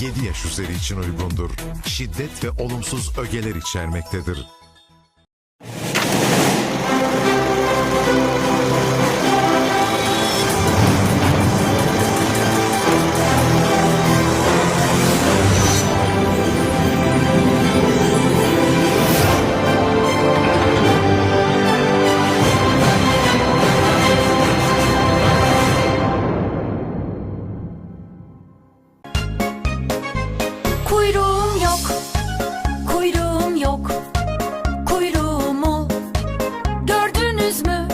7 yaş üzeri için uygundur. Şiddet ve olumsuz ögeler içermektedir.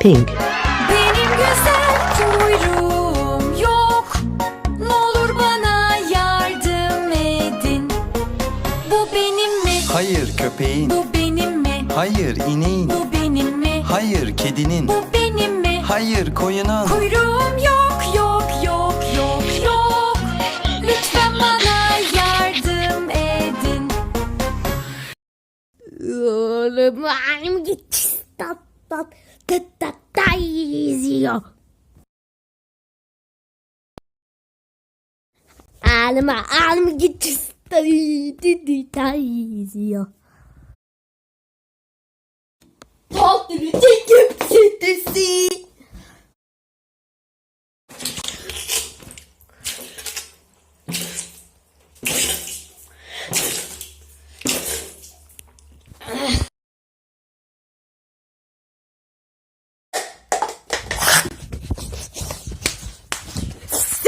Pink, Benim güzel kuyruğum yok. Ne olur bana yardım edin. Bu benim mi? Hayır köpeğin. Bu benim mi? Hayır ineğin. Bu benim mi? Hayır kedinin. Bu benim mi? Hayır koyunun. Kuyruğum yok, yok, yok, yok, yok. Lütfen bana yardım edin. Oğlum gitti uzaktan tıt tıt git day izliyor. Tatlı çekip sitesi.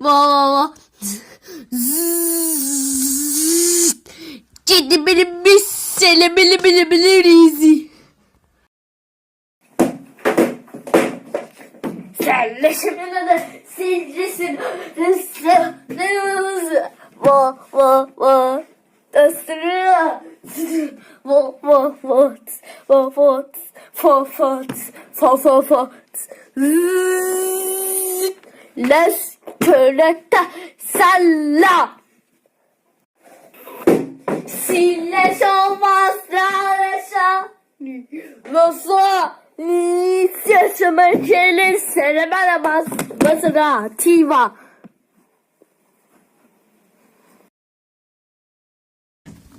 Va va va. Kedi benim bir selemeli bile bile rizi. Sen leşimine de silcesin. Va va va. Dastırıyor. Va va va. Va va va. Va va va. Va va va las körete salla. Sille şovmazlara şa. Nasıl? Nisya şamakeli serebele bas. Basra tiva.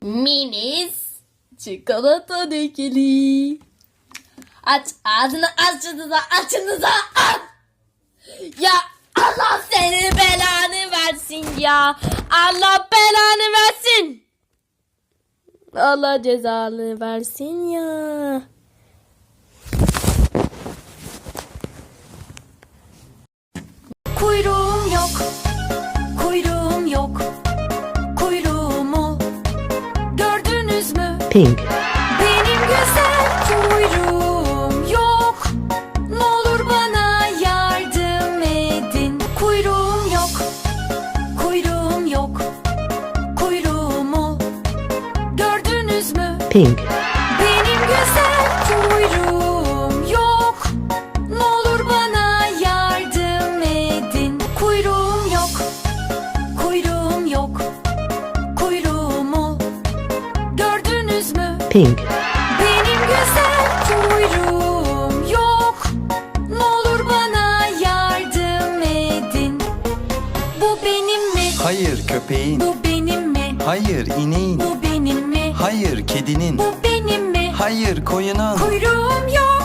Minis çikolata dökülü. Aç ağzını açınıza açınıza aç. Ya ya. Allah belanı versin. Allah cezanı versin ya. Kuyruğum yok, kuyruğum yok, kuyruğumu gördünüz mü? pink, pink, Benim güzel kuyruğum yok. Ne olur bana yardım edin. Kuyruğum yok, kuyruğum yok, kuyruğumu gördünüz mü? pink, Benim güzel kuyruğum yok. Ne olur bana yardım edin. Bu benim mi? Hayır köpeğin. Bu benim? Hayır ineğin. Bu benim mi? Hayır kedinin. Bu benim mi? Hayır koyunun. Kuyruğum yok,